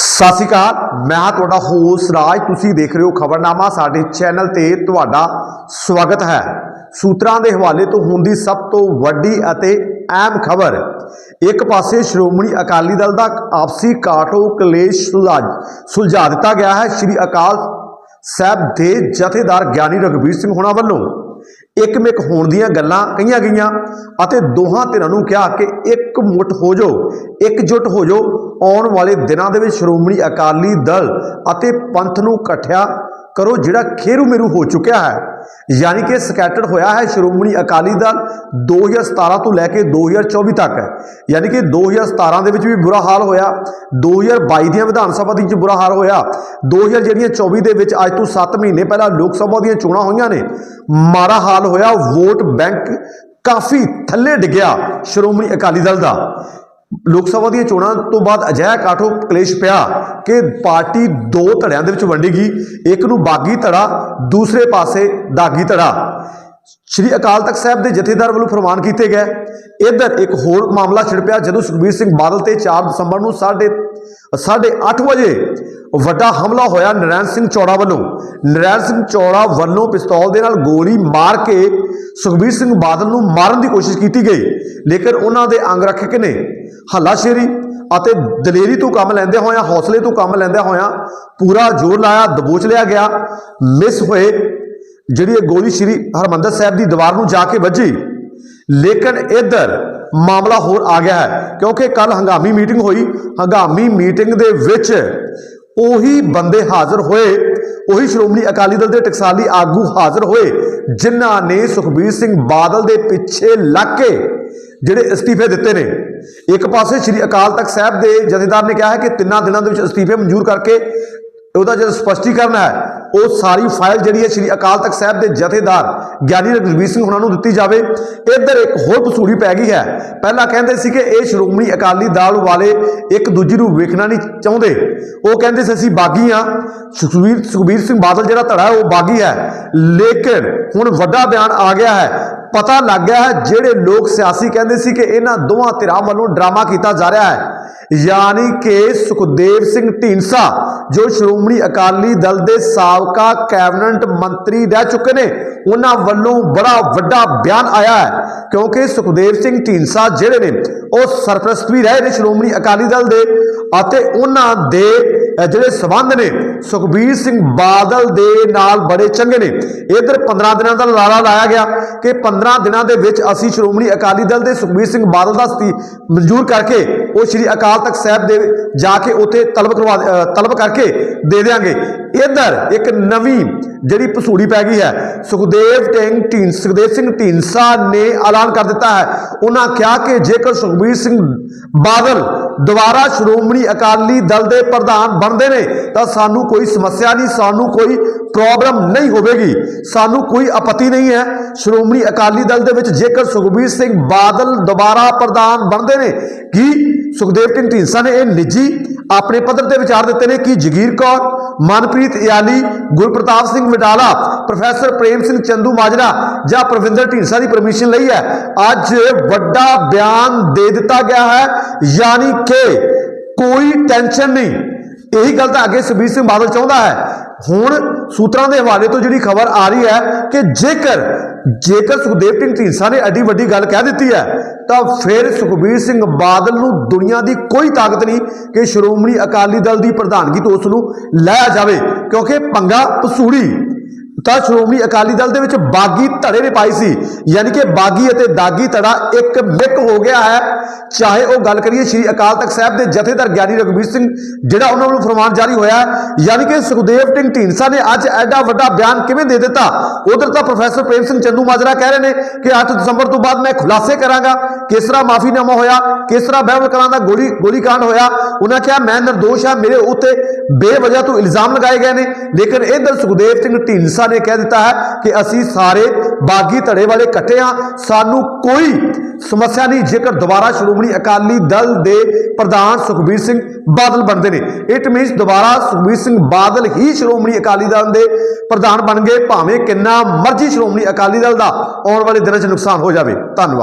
ਸਤਿ ਸ਼੍ਰੀ ਅਕਾਲ, ਮੈਂ ਤੁਹਾਡਾ ਹੋਸ ਰਾਜ। ਤੁਸੀਂ ਦੇਖ ਰਹੇ ਹੋ ਖਬਰਨਾਮਾ, ਸਾਡੇ ਚੈਨਲ ਤੇ ਤੁਹਾਡਾ ਸਵਾਗਤ ਹੈ। ਸੂਤਰਾਂ ਦੇ ਹਵਾਲੇ ਤੋਂ ਹੁੰਦੀ ਸਭ ਤੋਂ ਵੱਡੀ ਅਤੇ ਅਹਿਮ ਖਬਰ। ਇੱਕ ਪਾਸੇ ਸ਼੍ਰੋਮਣੀ ਅਕਾਲੀ ਦਲ ਦਾ ਆਪਸੀ ਕਾਟੋ ਕਲੇਸ਼ ਸੁਲਝਾ ਸੁਲਝਾ ਦਿੱਤਾ ਗਿਆ ਹੈ। ਸ੍ਰੀ ਅਕਾਲ ਸਾਹਿਬ ਦੇ ਜਥੇਦਾਰ ਗਿਆਨੀ ਰਘਬੀਰ ਸਿੰਘ ਹੋਣਾ ਵੱਲੋਂ ਇੱਕਮਿਕ ਹੋਣ ਦੀਆਂ ਗੱਲਾਂ ਕਹੀਆਂ ਗਈਆਂ ਅਤੇ ਦੋਹਾਂ ਧਿਰਾਂ ਨੂੰ ਕਿਹਾ ਕਿ ਇੱਕ ਮੁੱਠ ਹੋ ਜਾਓ, ਇੱਕ ਇਕਜੁੱਟ ਹੋ ਜਾਓ। ਆਉਣ ਵਾਲੇ ਦਿਨਾਂ ਦੇ ਵਿੱਚ ਸ਼੍ਰੋਮਣੀ ਅਕਾਲੀ ਦਲ ਅਤੇ ਪੰਥ ਨੂੰ ਇਕੱਠਿਆ ਕਰੋ, ਜਿਹੜਾ ਖੇਰੂ ਮੇਰੂ ਹੋ ਚੁੱਕਿਆ ਹੈ। ਯਾਨੀ ਕਿ ਸਕੈਟਰਡ ਹੋਇਆ ਹੈ ਸ਼੍ਰੋਮਣੀ ਅਕਾਲੀ ਦਲ 2017 ਤੋਂ ਲੈ ਕੇ 2024 ਤੱਕ। ਯਾਨੀ ਕਿ 2017 ਦੇ ਵਿੱਚ ਵੀ ਬੁਰਾ ਹਾਲ ਹੋਇਆ। 2022 ਦੀਆਂ ਵਿਧਾਨ ਸਭਾ ਦੀ ਵਿੱਚ ਬੁਰਾ ਹਾਲ ਹੋਇਆ। 2000 ਜਿਹੜੀਆਂ 24 ਦੇ ਵਿੱਚ ਅੱਜ ਤੋਂ 7 ਮਹੀਨੇ ਪਹਿਲਾਂ ਲੋਕ ਸਭਾ ਦੀਆਂ ਚੋਣਾਂ ਹੋਈਆਂ ਨੇ, ਮਾੜਾ ਹਾਲ ਹੋਇਆ। ਵੋਟ ਬੈਂਕ ਕਾਫੀ ਥੱਲੇ ਡਿੱਗਿਆ ਸ਼੍ਰੋਮਣੀ ਅਕਾਲੀ ਦਲ ਦਾ। ਲੋਕ ਸਭਾ ਦੀਆਂ ਚੋਣਾਂ ਤੋਂ ਬਾਅਦ ਅਜਿਹਾ ਕਾਠੋ ਕਲੇਸ਼ ਪਿਆ ਕਿ ਪਾਰਟੀ ਦੋ ਧੜਿਆਂ ਦੇ ਵਿੱਚ ਵੰਡੀ ਗਈ ਇੱਕ ਨੂੰ ਬਾਗੀ ਧੜਾ, ਦੂਸਰੇ ਪਾਸੇ ਦਾਗੀ ਧੜਾ। ਸ਼੍ਰੀ ਅਕਾਲ ਤਖਤ ਸਾਹਿਬ ਦੇ ਜਥੇਦਾਰ ਵੱਲੋਂ ਫਰਮਾਨ ਕੀਤੇ ਗਏ। ਇੱਧਰ ਇੱਕ ਹੋਰ ਮਾਮਲਾ ਛਿੜ ਪਿਆ ਜਦੋਂ ਸੁਖਬੀਰ ਸਿੰਘ ਬਾਦਲ ਤੇ 4 ਦਸੰਬਰ ਨੂੰ ਸਾਢੇ ਸਾਢੇ ਅੱਠ ਵਜੇ ਵੱਡਾ ਹਮਲਾ ਹੋਇਆ ਨਰੈਣ ਸਿੰਘ ਚੌੜਾ ਵੱਲੋਂ। ਨਰੈਣ ਸਿੰਘ ਚੌੜਾ ਵੱਲੋਂ ਪਿਸਤੌਲ ਦੇ ਨਾਲ ਗੋਲੀ ਮਾਰ ਕੇ ਸੁਖਬੀਰ ਸਿੰਘ ਬਾਦਲ ਨੂੰ ਮਾਰਨ ਦੀ ਕੋਸ਼ਿਸ਼ ਕੀਤੀ ਗਈ, ਲੇਕਿਨ ਉਹਨਾਂ ਦੇ ਅੰਗ ਰੱਖਕ ਨੇ ਹੱਲਾਸ਼ੇਰੀ ਅਤੇ ਦਲੇਰੀ ਤੋਂ ਕੰਮ ਲੈਂਦੇ ਹੋਇਆਂ, ਹੌਸਲੇ ਤੋਂ ਕੰਮ ਲੈਂਦੇ ਹੋਇਆਂ ਪੂਰਾ ਜ਼ੋਰ ਲਾਇਆ, ਦਬੋਚ ਲਿਆ ਗਿਆ। ਮਿਸ ਹੋਏ ਜਿਹੜੀ ਇਹ ਗੋਲੀ ਸ਼੍ਰੀ ਹਰਮੰਦਰ ਸਾਹਿਬ ਦੀ ਦੀਵਾਰ ਨੂੰ ਜਾ ਕੇ ਵੱਜੀ, ਲੇਕਿਨ ਇੱਧਰ ਮਾਮਲਾ ਹੋਰ ਆ ਗਿਆ ਹੈ, ਕਿਉਂਕਿ ਕੱਲ ਹੰਗਾਮੀ ਮੀਟਿੰਗ ਹੋਈ, ਹੰਗਾਮੀ ਮੀਟਿੰਗ ਦੇ ਵਿੱਚ ਉਹੀ ਬੰਦੇ ਹਾਜ਼ਰ ਹੋਏ, ਉਹੀ ਸ਼੍ਰੋਮਣੀ ਅਕਾਲੀ ਦਲ ਦੇ ਟਕਸਾਲੀ ਆਗੂ ਹਾਜ਼ਰ ਹੋਏ, ਜਿਨ੍ਹਾਂ ਨੇ ਸੁਖਬੀਰ ਸਿੰਘ ਬਾਦਲ ਦੇ ਪਿੱਛੇ ਲੱਗ ਕੇ ਜਿਹੜੇ ਅਸਤੀਫੇ ਦਿੱਤੇ ਨੇ। ਇੱਕ ਪਾਸੇ ਸ਼੍ਰੀ ਅਕਾਲ ਤਖਤ ਸਾਹਿਬ ਦੇ ਜਥੇਦਾਰ ਨੇ ਕਿਹਾ ਹੈ ਕਿ ਤਿੰਨਾਂ ਦਿਨਾਂ ਦੇ ਵਿੱਚ ਅਸਤੀਫੇ ਮਨਜ਼ੂਰ ਕਰਕੇ ਉਹਦਾ ਜਿਹੜਾ ਸਪਸ਼ਟੀਕਰਨ ਹੈ ਉਹ ਸਾਰੀ ਫਾਈਲ ਜਿਹੜੀ ਹੈ ਸ਼੍ਰੀ ਅਕਾਲ ਤਖਤ ਸਾਹਿਬ ਦੇ ਜਥੇਦਾਰ ਗਿਆਨੀ ਰਘਵੀਰ ਸਿੰਘ ਉਹਨਾਂ ਨੂੰ ਦਿੱਤੀ ਜਾਵੇ। ਇੱਧਰ ਇੱਕ ਹੋਰ ਪਸੂੜੀ ਪੈ ਗਈ ਹੈ। ਪਹਿਲਾਂ ਕਹਿੰਦੇ ਸੀ ਕਿ ਇਹ ਸ਼੍ਰੋਮਣੀ ਅਕਾਲੀ ਦਲ ਵਾਲੇ ਇੱਕ ਦੂਜੇ ਨੂੰ ਵੇਖਣਾ ਨਹੀਂ ਚਾਹੁੰਦੇ। ਉਹ ਕਹਿੰਦੇ ਸੀ, ਅਸੀਂ ਬਾਗੀ ਆ ਸੁਖਬੀਰ ਸੁਖਬੀਰ ਸਿੰਘ ਬਾਦਲ ਜਿਹੜਾ ਧੜਾ ਹੈ, ਉਹ ਬਾਗੀ ਹੈ। ਲੇਕਿਨ ਹੁਣ ਵੱਡਾ ਬਿਆਨ ਆ ਗਿਆ ਹੈ। ਪਤਾ ਲੱਗ ਗਿਆ ਹੈ, ਜਿਹੜੇ ਲੋਕ ਸਿਆਸੀ ਕਹਿੰਦੇ ਸੀ ਕਿ ਇਹਨਾਂ ਦੋਵਾਂ ਧਿਰਾਂ ਵੱਲੋਂ ਡਰਾਮਾ ਕੀਤਾ ਜਾ ਰਿਹਾ ਹੈ। ਯਾਨੀ ਕਿ ਸੁਖਦੇਵ ਸਿੰਘ ਢੀਂਡਸਾ, ਜੋ ਸ਼੍ਰੋਮਣੀ ਅਕਾਲੀ ਦਲ ਦੇ ਸਾਬਕਾ ਕੈਬਨਿਟ ਮੰਤਰੀ ਰਹਿ ਚੁੱਕੇ ਨੇ, ਉਹਨਾਂ ਵੱਲੋਂ ਬੜਾ ਵੱਡਾ ਬਿਆਨ ਆਇਆ ਹੈ, ਕਿਉਂਕਿ ਸੁਖਦੇਵ ਸਿੰਘ ਢੀਂਡਸਾ ਜਿਹੜੇ ਨੇ, ਉਹ ਸਰਪ੍ਰਸਤ ਵੀ ਰਹੇ ਨੇ ਸ਼੍ਰੋਮਣੀ ਅਕਾਲੀ ਦਲ ਦੇ ਅਤੇ ਉਹਨਾਂ ਦੇ ਜਿਹੜੇ ਸਬੰਧ ਨੇ, ਸੁਖਬੀਰ ਸਿੰਘ ਬਾਦਲ ਦੇ ਨਾਲ ਬੜੇ ਚੰਗੇ ਨੇ। ਇਧਰ 15 ਦਿਨਾਂ ਦਾ ਲਾਰਾ ਲਾਇਆ ਗਿਆ ਕਿ 15 ਦਿਨਾਂ ਦੇ ਵਿੱਚ ਅਸੀਂ ਸ਼੍ਰੋਮਣੀ ਅਕਾਲੀ ਦਲ ਦੇ ਸੁਖਬੀਰ ਸਿੰਘ ਬਾਦਲ ਦਾ ਸਤੀ ਮਨਜ਼ੂਰ ਕਰਕੇ ਉਹ ਸ੍ਰੀ ਅਕਾਲ ਤਖਤ ਸਾਹਿਬ ਦੇ ਜਾ ਕੇ ਉੱਥੇ ਤਲਬ ਕਰਵਾ ਤਲਬ ਕਰਕੇ ਦੇ ਦੇਾਂਗੇ ਇਧਰ ਇੱਕ ਨਵੀਂ ਜਿਹੜੀ ਪਸੂੜੀ ਪੈ ਗਈ ਹੈ, ਸੁਖਦੇਵ ਸਿੰਘ ਢੀਂਡ ਸੁਖਦੇਵ ਸਿੰਘ ਢੀਂਡਸਾ ਨੇ ਐਲਾਨ ਕਰ ਦਿੱਤਾ ਹੈ। ਉਹਨਾਂ ਕਿਹਾ ਕਿ ਜੇਕਰ ਸੁਖਬੀਰ ਸਿੰਘ ਬਾਦਲ ਦੁਬਾਰਾ ਸ਼੍ਰੋਮਣੀ ਅਕਾਲੀ ਦਲ ਦੇ ਪ੍ਰਧਾਨ ਬਣਦੇ ਨੇ, ਤਾਂ ਸਾਨੂੰ ਕੋਈ ਸਮੱਸਿਆ ਨਹੀਂ, ਸਾਨੂੰ ਕੋਈ ਪ੍ਰੋਬਲਮ ਨਹੀਂ ਹੋਵੇਗੀ। ਸਾਨੂੰ ਕੋਈ ਆਪੱਤੀ ਨਹੀਂ ਹੈ। ਸ਼੍ਰੋਮਣੀ ਅਕਾਲੀ ਦਲ ਦੇ ਵਿੱਚ ਜੇਕਰ ਸੁਖਬੀਰ ਸਿੰਘ ਬਾਦਲ ਦੁਬਾਰਾ ਪ੍ਰਧਾਨ ਬਣਦੇ ਨੇ, ਕੀ ਸੁਖਦੇਵ ਸਿੰਘ ਢੀਂਡਸਾ ਨੇ ਇਹ ਨਿੱਜੀ ਆਪਣੇ ਪੱਧਰ ਤੇ ਵਿਚਾਰ ਦਿੱਤੇ ਨੇ ਕਿ ਜਗੀਰ ਕੌਰ, ਮਨਪ੍ਰੀਤ ਇਆਲੀ ਗੁਰਪ੍ਰਤਾਪ ਸਿੰਘ ਵਡਾਲਾ ਪ੍ਰੋਫੈਸਰ ਪ੍ਰੇਮ ਸਿੰਘ ਚੰਦੂ ਮਾਜਰਾ ਜਾਂ ਪ੍ਰਵਿੰਦਰ ਢੀਂਡਸਾ ਦੀ ਪਰਮਿਸ਼ਨ ਲਈ ਹੈ। ਅੱਜ ਵੱਡਾ ਬਿਆਨ ਦੇ ਦਿੱਤਾ ਗਿਆ ਹੈ, ਯਾਨੀ ਕਿ ਕੋਈ ਟੈਨਸ਼ਨ ਨਹੀਂ। ਇਹੀ ਗੱਲ ਤਾਂ ਅੱਗੇ ਸੁਖਬੀਰ ਸਿੰਘ ਬਾਦਲ ਚਾਹੁੰਦਾ ਹੈ। ਹੁਣ ਸੂਤਰਾਂ ਦੇ ਹਵਾਲੇ ਤੋਂ ਜਿਹੜੀ ਖਬਰ ਆ ਰਹੀ ਹੈ ਕਿ ਜੇਕਰ ਜੇਕਰ ਸੁਖਦੇਵ ਸਿੰਘ ਢੀਂਡਸਾ ਨੇ ਐਡੀ ਵੱਡੀ ਗੱਲ ਕਹਿ ਦਿੱਤੀ ਹੈ, ਤਾਂ ਫਿਰ ਸੁਖਬੀਰ ਸਿੰਘ ਬਾਦਲ ਨੂੰ ਦੁਨੀਆ ਦੀ ਕੋਈ ਤਾਕਤ ਨਹੀਂ ਕਿ ਸ਼੍ਰੋਮਣੀ ਅਕਾਲੀ ਦਲ ਦੀ ਪ੍ਰਧਾਨਗੀ ਤੋਂ ਉਸ ਨੂੰ ਲਾਇਆ ਜਾਵੇ, ਕਿਉਂਕਿ ਪੰਗਾ ਪਸੂੜੀ। ਤਾਂ ਸ਼੍ਰੋਮਣੀ ਅਕਾਲੀ ਦਲ ਦੇ ਵਿੱਚ ਬਾਗੀ ਧੜੇ ਨੇ ਪਾਈ ਸੀ ਯਾਨੀ ਕਿ ਬਾਗੀ ਅਤੇ ਦਾਗੀ ਧੜਾ ਇੱਕ ਮਿੱਕ ਹੋ ਗਿਆ ਹੈ। ਚਾਹੇ ਉਹ ਗੱਲ ਕਰੀਏ ਸ਼੍ਰੀ ਅਕਾਲ ਤਖਤ ਸਾਹਿਬ ਦੇ ਜਥੇਦਾਰ ਗਿਆਨੀ ਰਘਬੀਰ ਸਿੰਘ ਜਿਹੜਾ ਉਹਨਾਂ ਵੱਲੋਂ ਫਰਮਾਨ ਜਾਰੀ ਹੋਇਆ ਹੈ, ਯਾਨੀ ਕਿ ਸੁਖਦੇਵ ਸਿੰਘ ਢੀਂਡਸਾ ਨੇ ਅੱਜ ਐਡਾ ਵੱਡਾ ਬਿਆਨ ਕਿਵੇਂ ਦੇ ਦਿੱਤਾ? ਉਧਰ ਤਾਂ ਪ੍ਰੋਫੈਸਰ ਪ੍ਰੇਮ ਸਿੰਘ ਚੰਦੂ ਮਾਜਰਾ ਕਹਿ ਰਹੇ ਨੇ ਕਿ 8 ਦਸੰਬਰ ਤੋਂ ਬਾਅਦ ਮੈਂ ਖੁਲਾਸੇ ਕਰਾਂਗਾ। ਕਿਸ ਤਰ੍ਹਾਂ ਮਾਫੀਨਾਮਾ ਹੋਇਆ? ਕਿਸ ਤਰ੍ਹਾਂ ਬਹਿਬਲ ਕਲਾਂ ਦਾ ਗੋਲੀ ਗੋਲੀकांड ਹੋਇਆ? ਉਹਨਾਂ ਕਿਹਾ ਮੈਂ ਨਿਰਦੋਸ਼ ਹਾਂ ਮੇਰੇ ਉੱਤੇ ਬੇਵਜ੍ਹਾ ਤੋਂ ਇਲਜ਼ਾਮ ਲਗਾਏ ਗਏ ਨੇ। ਲੇਕਿਨ ਇਧਰ ਸੁਖਦੇਵ ਸਿੰਘ ਢੀਂਡਸਾ ਨੇ ਕਹਿ ਦਿੱਤਾ ਹੈ ਕਿ ਅਸੀਂ ਸਾਰੇ ਬਾਗੀ ਧੜੇ ਵਾਲੇ ਇਕੱਠੇ ਹਾਂ। ਸਾਨੂੰ ਕੋਈ ਸਮੱਸਿਆ ਨਹੀਂ, ਜੇਕਰ ਦੁਬਾਰਾ ਸ਼੍ਰੋਮਣੀ ਅਕਾਲੀ ਦਲ ਦੇ ਪ੍ਰਧਾਨ ਸੁਖਬੀਰ ਸਿੰਘ ਬਾਦਲ ਬਣਦੇ ਨੇ। ਇਟ ਮੀਨਸ ਦੁਬਾਰਾ ਸੁਖਬੀਰ ਸਿੰਘ ਬਾਦਲ ਹੀ ਸ਼੍ਰੋਮਣੀ ਅਕਾਲੀ ਦਲ ਦੇ ਪ੍ਰਧਾਨ ਬਣ ਗਏ, ਭਾਵੇਂ ਕਿੰਨਾ ਮਰਜ਼ੀ ਸ਼੍ਰੋਮਣੀ ਅਕਾਲੀ ਦਲ ਦਾ ਆਉਣ ਵਾਲੇ ਦਿਨਾਂ 'ਚ ਨੁਕਸਾਨ ਹੋ ਜਾਵੇ। ਧੰਨਵਾਦ।